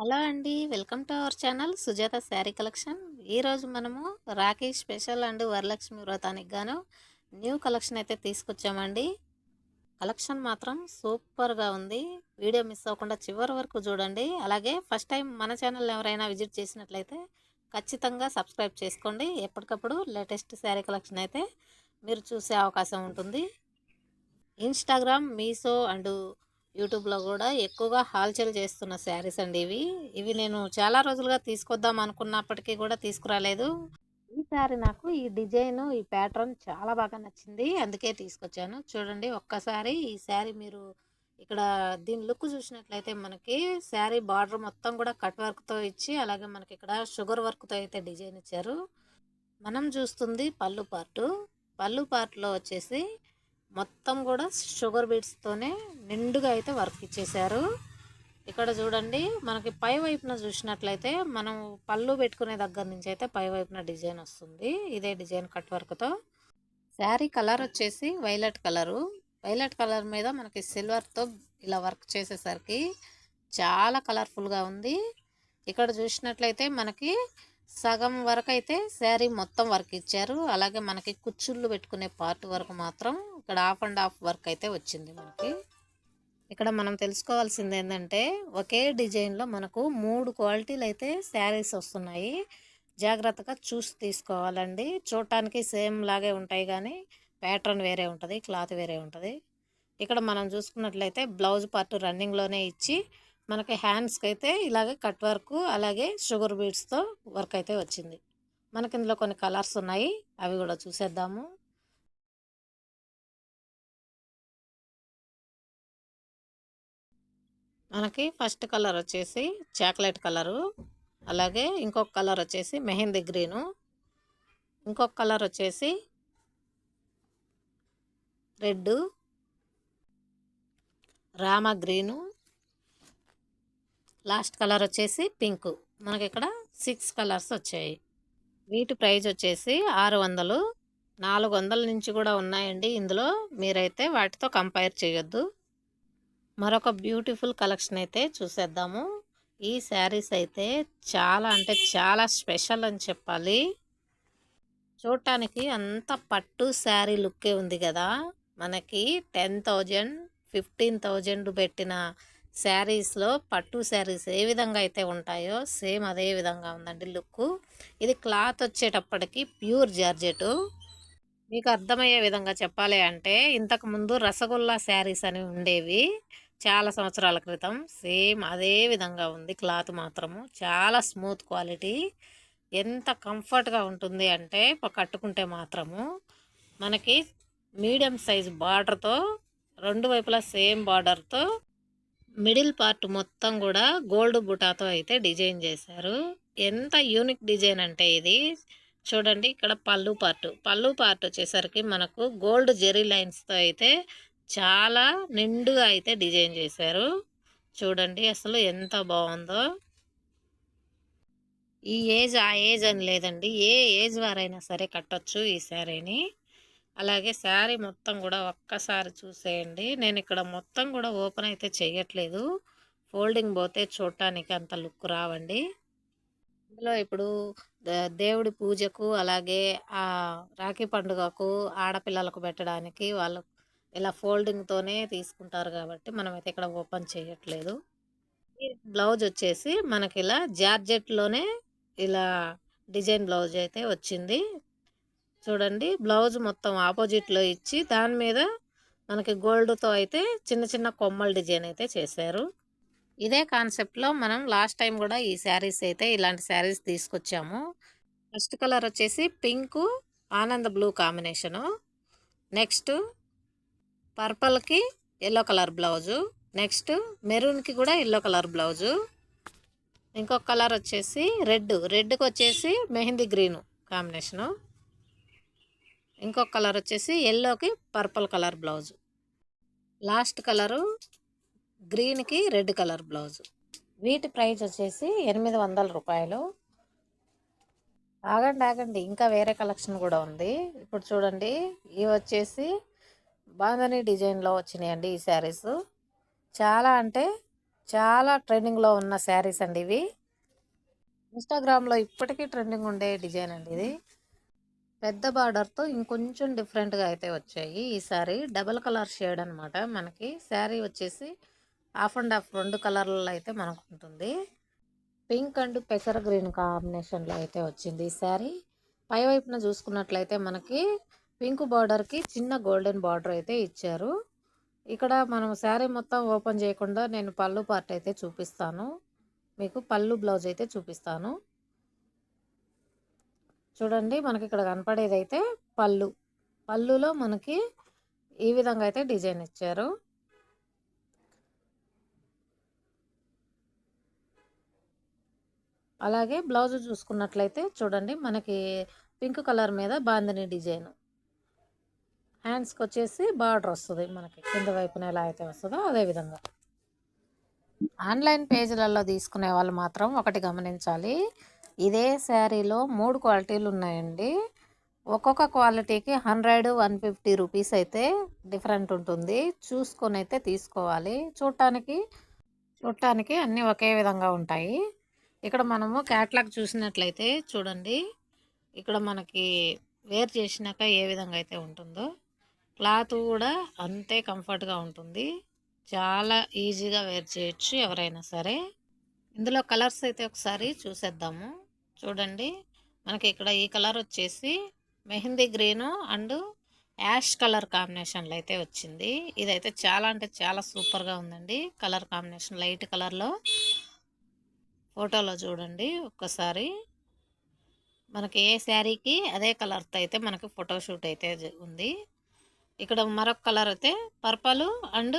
Hello అండి. Welcome to our channel Sujatha sari collection. ఈరోజు మనము రాఖీ స్పెషల్ అండ్ వరలక్ష్మి వ్రతానికి గాను న్యూ కలెక్షన్ అయితే తీసుకొచ్చామండి. కలెక్షన్ మాత్రం సూపర్గా ఉంది. వీడియో మిస్ అవ్వకుండా చివరి వరకు చూడండి. అలాగే ఫస్ట్ టైం మన ఛానల్ ఎవరైనా విజిట్ చేసినట్లయితే ఖచ్చితంగా సబ్స్క్రైబ్ చేసుకోండి. ఎప్పటికప్పుడు లేటెస్ట్ శారీ కలెక్షన్ అయితే మీరు చూసే అవకాశం ఉంటుంది. ఇన్స్టాగ్రామ్ మీషో అండ్ యూట్యూబ్లో కూడా ఎక్కువగా హాల్చల్ చేస్తున్న శారీస్ అండి ఇవి. ఇవి నేను చాలా రోజులుగా తీసుకొద్దాం అనుకున్నప్పటికీ కూడా తీసుకురాలేదు. ఈ శారీ నాకు ఈ డిజైన్ ఈ ప్యాటర్న్ చాలా బాగా నచ్చింది. అందుకే తీసుకొచ్చాను. చూడండి ఒక్కసారి ఈ శారీ మీరు ఇక్కడ దీని లుక్ చూసినట్లయితే మనకి శారీ బార్డర్ మొత్తం కూడా కట్ వర్క్తో ఇచ్చి అలాగే మనకి ఇక్కడ షుగర్ వర్క్తో అయితే డిజైన్ ఇచ్చారు. మనం చూస్తుంది పళ్ళు పార్టు. పళ్ళు పార్ట్లో వచ్చేసి మొత్తం కూడా షుగర్ బీట్స్తోనే నిండుగా అయితే వర్క్ ఇచ్చేసారు ఇక్కడ చూడండి మనకి పై వైపున చూసినట్లయితే మనం పళ్ళు పెట్టుకునే దగ్గర నుంచి అయితే పై వైపున డిజైన్ వస్తుంది. ఇదే డిజైన్ కట్ వర్క్తో శారీ కలర్ వచ్చేసి వైలెట్ కలరు. వైలెట్ కలర్ మీద మనకి సిల్వర్తో ఇలా వర్క్ చేసేసరికి చాలా కలర్ఫుల్గా ఉంది. ఇక్కడ చూసినట్లయితే మనకి సగం వరకు అయితే శారీ మొత్తం వర్క్ ఇచ్చారు. అలాగే మనకి కుచ్చుళ్ళు పెట్టుకునే పార్ట్ వరకు మాత్రం ఇక్కడ హాఫ్ అండ్ ఆఫ్ వర్క్ అయితే వచ్చింది మనకి. ఇక్కడ మనం తెలుసుకోవాల్సింది ఏంటంటే ఒకే డిజైన్లో మనకు మూడు క్వాలిటీలు అయితే శారీస్ వస్తున్నాయి. జాగ్రత్తగా చూసి తీసుకోవాలండి. చూడటానికి సేమ్ లాగే ఉంటాయి కానీ ప్యాటర్న్ వేరే ఉంటుంది క్లాత్ వేరే ఉంటుంది. ఇక్కడ మనం చూసుకున్నట్లయితే బ్లౌజ్ పార్ట్ రన్నింగ్లోనే ఇచ్చి మనకి హ్యాండ్స్కి అయితే ఇలాగే కట్ వర్క్ అలాగే షుగర్ బీడ్స్తో వర్క్ అయితే వచ్చింది. మనకి ఇందులో కొన్ని కలర్స్ ఉన్నాయి అవి కూడా చూసేద్దాము. మనకి ఫస్ట్ కలర్ వచ్చేసి చాక్లెట్ కలరు అలాగే ఇంకొక కలర్ వచ్చేసి మెహందీ గ్రీను ఇంకొక కలర్ వచ్చేసి red rama green last colour వచ్చేసి పింక్. మనకి ఇక్కడ సిక్స్ కలర్స్ వచ్చాయి. వీటి ప్రైజ్ వచ్చేసి ఆరు వందలు. నాలుగు వందల నుంచి కూడా ఉన్నాయండి ఇందులో. మీరైతే వాటితో కంపేర్ చేయొద్దు. మరొక బ్యూటిఫుల్ కలెక్షన్ అయితే చూసేద్దాము. ఈ శారీస్ అయితే చాలా అంటే చాలా స్పెషల్ అని చెప్పాలి. చూడటానికి అంత పట్టు శారీ లుక్కే ఉంది కదా. మనకి టెన్ థౌజండ్ ఫిఫ్టీన్ థౌజండ్ పెట్టిన శారీస్లో పట్టు శారీస్ ఏ విధంగా అయితే ఉంటాయో సేమ్ అదే విధంగా ఉందండి లుక్ ఇది క్లాత్ వచ్చేటప్పటికి ప్యూర్ జార్జెట్. మీకు అర్థమయ్యే విధంగా చెప్పాలి అంటే ఇంతకుముందు రసగుల్లా శారీస్ అని ఉండేవి చాలా సంవత్సరాల క్రితం. సేమ్ అదే విధంగా ఉంది క్లాత్ మాత్రము. చాలా స్మూత్ క్వాలిటీ. ఎంత కంఫర్ట్గా ఉంటుంది అంటే కట్టుకుంటే మాత్రము మనకి మీడియం సైజ్ బార్డర్తో రెండు వైపులా సేమ్ బార్డర్తో మిడిల్ పార్ట్ మొత్తం కూడా గోల్డ్ బుటాతో అయితే డిజైన్ చేశారు ఎంత యూనిక్ డిజైన్ అంటే ఇది. చూడండి ఇక్కడ పళ్ళు పార్ట్. పళ్ళు పార్ట్ వచ్చేసరికి మనకు గోల్డ్ జెరీ లైన్స్తో అయితే చాలా నిండుగా అయితే డిజైన్ చేశారు చూడండి అసలు ఎంత బాగుందో ఈ ఏజ్ ఆ ఏజ్ అని లేదండి. ఏ ఏజ్ వారైనా సరే కట్టొచ్చు ఈ శారీని. అలాగే శారీ మొత్తం కూడా ఒక్కసారి చూసేయండి. నేను ఇక్కడ మొత్తం కూడా ఓపెన్ అయితే చేయట్లేదు ఫోల్డింగ్ పోతే చూడటానికి అంత లుక్ రావండి. ఇందులో ఇప్పుడు దేవుడి పూజకు అలాగే ఆ రాఖీ పండుగకు ఆడపిల్లలకు పెట్టడానికి వాళ్ళు ఇలా ఫోల్డింగ్తోనే తీసుకుంటారు కాబట్టి మనమైతే ఇక్కడ ఓపెన్ చేయట్లేదు బ్లౌజ్ వచ్చేసి మనకి ఇలా జార్జెట్లోనే ఇలా డిజైన్ బ్లౌజ్ అయితే వచ్చింది. చూడండి బ్లౌజ్ మొత్తం ఆపోజిట్లో ఇచ్చి దాని మీద మనకి గోల్డ్తో అయితే చిన్న చిన్న కొమ్మల డిజైన్ అయితే చేశారు. ఇదే కాన్సెప్ట్లో మనం లాస్ట్ టైం కూడా ఈ శారీస్ అయితే ఇలాంటి శారీస్ తీసుకొచ్చాము. ఫస్ట్ కలర్ వచ్చేసి పింకు ఆనంద బ్లూ కాంబినేషను. నెక్స్ట్ పర్పల్కి ఎల్లో కలర్ బ్లౌజు. నెక్స్ట్ మెరూన్కి కూడా ఎల్లో కలర్ బ్లౌజు. ఇంకొక కలర్ వచ్చేసి రెడ్ రెడ్కి వచ్చేసి మెహందీ గ్రీను కాంబినేషను. ఇంకొక కలర్ వచ్చేసి ఎల్లోకి purple colour blouse last colour గ్రీన్కి రెడ్ కలర్ బ్లౌజ్ వీటి ప్రైస్ వచ్చేసి ఎనిమిది వందల రూపాయలు. ఆగండి ఆగండి ఇంకా వేరే కలెక్షన్ కూడా ఉంది. ఇప్పుడు చూడండి ఇవి వచ్చేసి బాందని డిజైన్లో వచ్చినాయండి ఈ శారీస్ చాలా అంటే చాలా ట్రెండింగ్లో ఉన్న శారీస్ అండి ఇవి. ఇన్స్టాగ్రామ్లో ఇప్పటికీ ట్రెండింగ్ ఉండే డిజైన్ అండి ఇది. పెద్ద బార్డర్తో ఇంకొంచెం డిఫరెంట్గా అయితే వచ్చాయి. ఈసారి డబల్ కలర్ షేడ్ అనమాట మనకి. శారీ వచ్చేసి హాఫ్ అండ్ హాఫ్ రెండు కలర్లలో అయితే మనకు ఉంటుంది. పింక్ అండ్ పెసర గ్రీన్ కాంబినేషన్లో అయితే వచ్చింది ఈ శారీ పై వైపున చూసుకున్నట్లయితే మనకి పింక్ బార్డర్కి చిన్న గోల్డెన్ బార్డర్ అయితే ఇచ్చారు. ఇక్కడ మనం శారీ మొత్తం ఓపెన్ చేయకుండా నేను పళ్ళు పార్ట్ అయితే చూపిస్తాను. మీకు పళ్ళు బ్లౌజ్ అయితే చూపిస్తాను. చూడండి మనకి ఇక్కడ కనపడేది అయితే పళ్ళు. పళ్ళులో మనకి ఈ విధంగా అయితే డిజైన్ ఇచ్చారు. అలాగే బ్లౌజ్ చూసుకున్నట్లయితే చూడండి మనకి పింక్ కలర్ మీద బాందిని డిజైన్. హ్యాండ్స్కి వచ్చేసి బార్డర్ వస్తుంది మనకి కింద వైపున ఎలా అయితే వస్తుందో అదే విధంగా. ఆన్లైన్ పేజీలలో తీసుకునే వాళ్ళు మాత్రం ఒకటి గమనించాలి. ఇదే శారీలో మూడు క్వాలిటీలు ఉన్నాయండి. ఒక్కొక్క క్వాలిటీకి హండ్రెడ్ వన్ ఫిఫ్టీ రూపీస్ అయితే డిఫరెంట్ ఉంటుంది. చూసుకొని అయితే తీసుకోవాలి. చూడటానికి చూడటానికి అన్నీ ఒకే విధంగా ఉంటాయి. ఇక్కడ మనము క్యాట్లాగ్ చూసినట్లయితే చూడండి. ఇక్కడ మనకి వేర్ చేసినాక ఏ విధంగా అయితే ఉంటుందో క్లాత్ కూడా అంతే కంఫర్ట్గా ఉంటుంది. చాలా ఈజీగా వేర్ చేయొచ్చు ఎవరైనా సరే. ఇందులో కలర్స్ అయితే ఒకసారి చూసేద్దాము. చూడండి. మనకి ఇక్కడ ఈ కలర్ వచ్చేసి mehndi green and ash colour కాంబినేషన్లో అయితే వచ్చింది. ఇదైతే చాలా అంటే చాలా సూపర్గా ఉందండి. కలర్ కాంబినేషన్ లైట్ కలర్లో. ఫోటోలో చూడండి ఒక్కసారి. మనకి ఏ శారీకి అదే కలర్తో అయితే మనకి ఫోటోషూట్ అయితే ఉంది. ఇక్కడ మరొక కలర్ అయితే purple and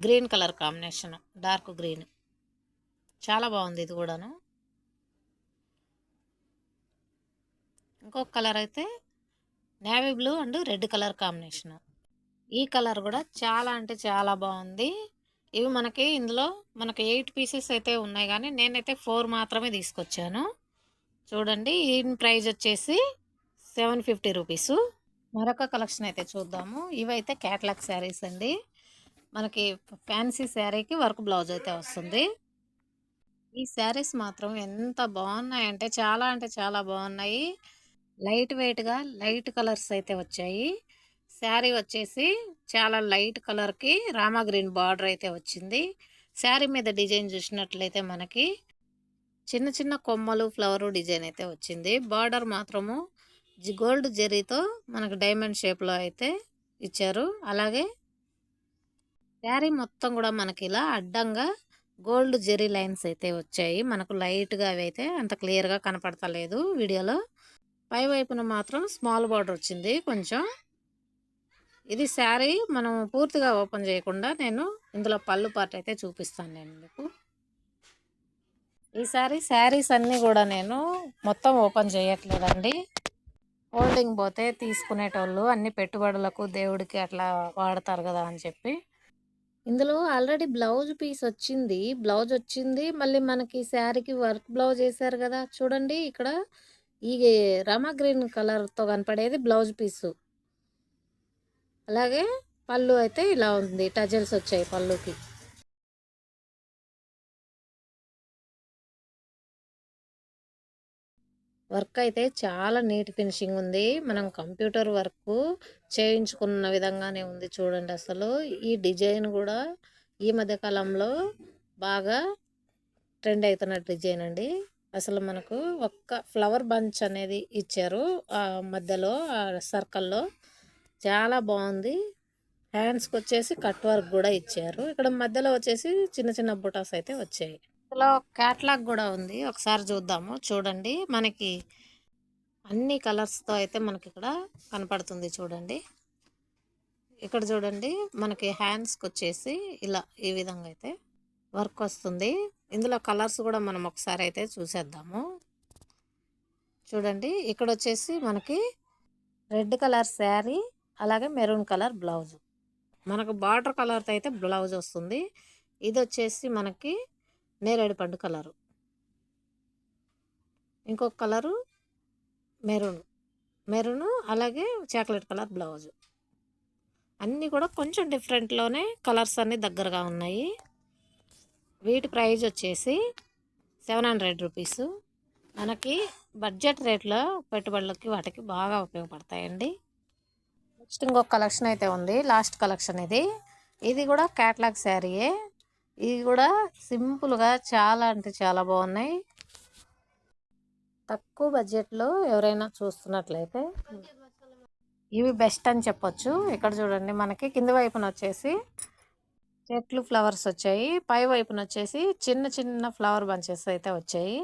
green colour combination dark green. చాలా బాగుంది ఇది కూడాను. ఇంకొక కలర్ అయితే navy blue and red colour combination. ఈ కలర్ కూడా చాలా అంటే చాలా బాగుంది. ఇవి మనకి ఇందులో మనకి ఎయిట్ పీసెస్ అయితే ఉన్నాయి కానీ నేనైతే ఫోర్ మాత్రమే తీసుకొచ్చాను. చూడండి ఈ ప్రైజ్ వచ్చేసి సెవెన్ ఫిఫ్టీ రూపీసు. మరొక కలెక్షన్ అయితే చూద్దాము. ఇవైతే క్యాట్లాగ్ శారీస్ అండి. మనకి ఫ్యాన్సీ శారీకి వర్క్ బ్లౌజ్ అయితే వస్తుంది. ఈ శారీస్ మాత్రం ఎంత బాగున్నాయంటే చాలా అంటే చాలా బాగున్నాయి. లైట్ వెయిట్గా లైట్ కలర్స్ అయితే వచ్చాయి. శారీ వచ్చేసి చాలా లైట్ కలర్కి రామా గ్రీన్ బార్డర్ అయితే వచ్చింది. శారీ మీద డిజైన్ చూసినట్లయితే మనకి చిన్న చిన్న కొమ్మలు ఫ్లవర్ డిజైన్ అయితే వచ్చింది. బార్డర్ మాత్రము గోల్డ్ జెరీతో మనకు డైమండ్ షేప్లో అయితే ఇచ్చారు. అలాగే శారీ మొత్తం కూడా మనకి ఇలా అడ్డంగా గోల్డ్ జెరీ లైన్స్ అయితే వచ్చాయి. మనకు లైట్గా అవి అయితే అంత క్లియర్గా కనపడతలేదు వీడియోలో. పై వైపున మాత్రం స్మాల్ బార్డర్ వచ్చింది కొంచెం. ఇది శారీ మనం పూర్తిగా ఓపెన్ చేయకుండా నేను ఇందులో పళ్ళు పార్ట్ అయితే చూపిస్తాను నేను మీకు. ఈసారి శారీస్ అన్నీ కూడా నేను మొత్తం ఓపెన్ చేయట్లేదండి. హోల్డింగ్ పోతే తీసుకునేటోళ్ళు అన్ని పెట్టుబడులకు దేవుడికి అట్లా వాడతారు కదా అని చెప్పి. ఇందులో ఆల్రెడీ బ్లౌజ్ పీస్ వచ్చింది. బ్లౌజ్ వచ్చింది. మళ్ళీ మనకి శారీకి వర్క్ బ్లౌజ్ వేశారు కదా. చూడండి ఇక్కడ ఈ రమా గ్రీన్ కలర్తో కనపడేది బ్లౌజ్ పీసు అలాగే పళ్ళు అయితే ఇలా ఉంది టజల్స్ వచ్చాయి పళ్ళుకి వర్క్ అయితే చాలా నీట్ ఫినిషింగ్ ఉంది మనం కంప్యూటర్ వర్క్ చేయించుకున్న విధంగానే ఉంది చూడండి అసలు ఈ డిజైన్ కూడా ఈ మధ్యకాలంలో బాగా ట్రెండ్ అవుతున్న డిజైన్ అండి అసలు మనకు ఒక్క ఫ్లవర్ బంచ్ అనేది ఇచ్చారు. ఆ మధ్యలో సర్కిల్లో. చాలా బాగుంది. హ్యాండ్స్కి వచ్చేసి కట్ వర్క్ కూడా ఇచ్చారు. ఇక్కడ మధ్యలో వచ్చేసి చిన్న చిన్న బుటాస్ అయితే వచ్చాయి. ఇందులో క్యాట్లాగ్ కూడా ఉంది. ఒకసారి చూద్దాము. చూడండి. మనకి అన్ని కలర్స్తో అయితే మనకి ఇక్కడ కనపడుతుంది చూడండి. ఇక్కడ చూడండి. మనకి హ్యాండ్స్కి వచ్చేసి ఇలా ఈ విధంగా అయితే వర్క్ వస్తుంది. ఇందులో కలర్స్ కూడా మనం ఒకసారి అయితే చూసేద్దాము. చూడండి ఇక్కడ వచ్చేసి మనకి రెడ్ కలర్ శారీ అలాగే మెరూన్ కలర్ బ్లౌజ్. మనకు బార్డర్ కలర్తో అయితే బ్లౌజ్ వస్తుంది. ఇది వచ్చేసి మనకి నేరేడు పండు కలరు. ఇంకొక కలరు మెరూన్. మెరూన్ అలాగే చాక్లెట్ కలర్ బ్లౌజ్. అన్నీ కూడా కొంచెం డిఫరెంట్లోనే కలర్స్ అన్నీ దగ్గరగా ఉన్నాయి. వీటి ప్రైజ్ వచ్చేసి సెవెన్ హండ్రెడ్ రూపీస్. మనకి బడ్జెట్ రేట్లో పెట్టుబడులకి వాటికి బాగా ఉపయోగపడతాయండి. నెక్స్ట్ ఇంకొక కలెక్షన్ అయితే ఉంది. లాస్ట్ కలెక్షన్ ఇది. ఇది కూడా క్యాట్లాగ్ శారీయే. ఇది కూడా సింపుల్గా చాలా అంటే చాలా బాగున్నాయి. తక్కువ బడ్జెట్లో ఎవరైనా చూస్తున్నట్లయితే ఇవి బెస్ట్ అని చెప్పొచ్చు. ఇక్కడ చూడండి మనకి కింది వైపున వచ్చేసి చెట్లు ఫ్లవర్స్ వచ్చాయి. పై వైపున వచ్చేసి చిన్న చిన్న ఫ్లవర్ బంచెస్ అయితే వచ్చాయి.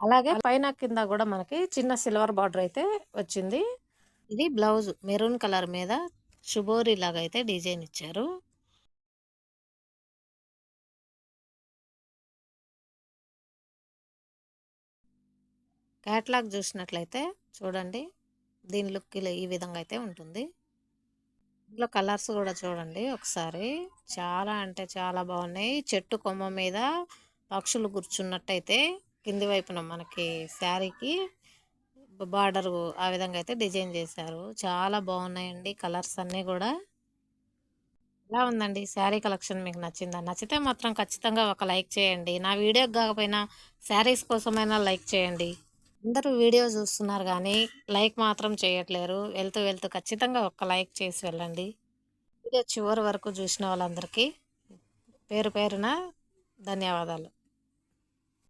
అలాగే పైన కింద కూడా మనకి చిన్న సిల్వర్ బార్డర్ అయితే వచ్చింది. ఇది బ్లౌజ్ మెరూన్ కలర్ మీద శుభోరి లాగా అయితే డిజైన్ ఇచ్చారు. క్యాట్లాగ్ చూసినట్లయితే చూడండి దీని లుక్ ఇలా ఈ విధంగా అయితే ఉంటుంది. ఇందులో కలర్స్ కూడా చూడండి ఒకసారి. చాలా అంటే చాలా బాగున్నాయి. చెట్టు కొమ్మ మీద పక్షులు కూర్చున్నట్టయితే కింది వైపున మనకి శారీకి బార్డర్ ఆ విధంగా అయితే డిజైన్ చేశారు. చాలా బాగున్నాయండి కలర్స్ అన్నీ కూడా. ఎలా ఉందండి శారీ కలెక్షన్ మీకు నచ్చిందా? నచ్చితే మాత్రం ఖచ్చితంగా ఒక లైక్ చేయండి. నా వీడియోకి కాకపోయినా శారీస్ కోసమైనా లైక్ చేయండి. అందరూ వీడియో చూస్తున్నారు కానీ లైక్ మాత్రం చేయట్లేరు. వెళ్తూ వెళ్తూ ఖచ్చితంగా ఒక్క లైక్ చేసి వెళ్ళండి. వీడియో చివరి వరకు చూసిన వాళ్ళందరికీ పేరు పేరున ధన్యవాదాలు.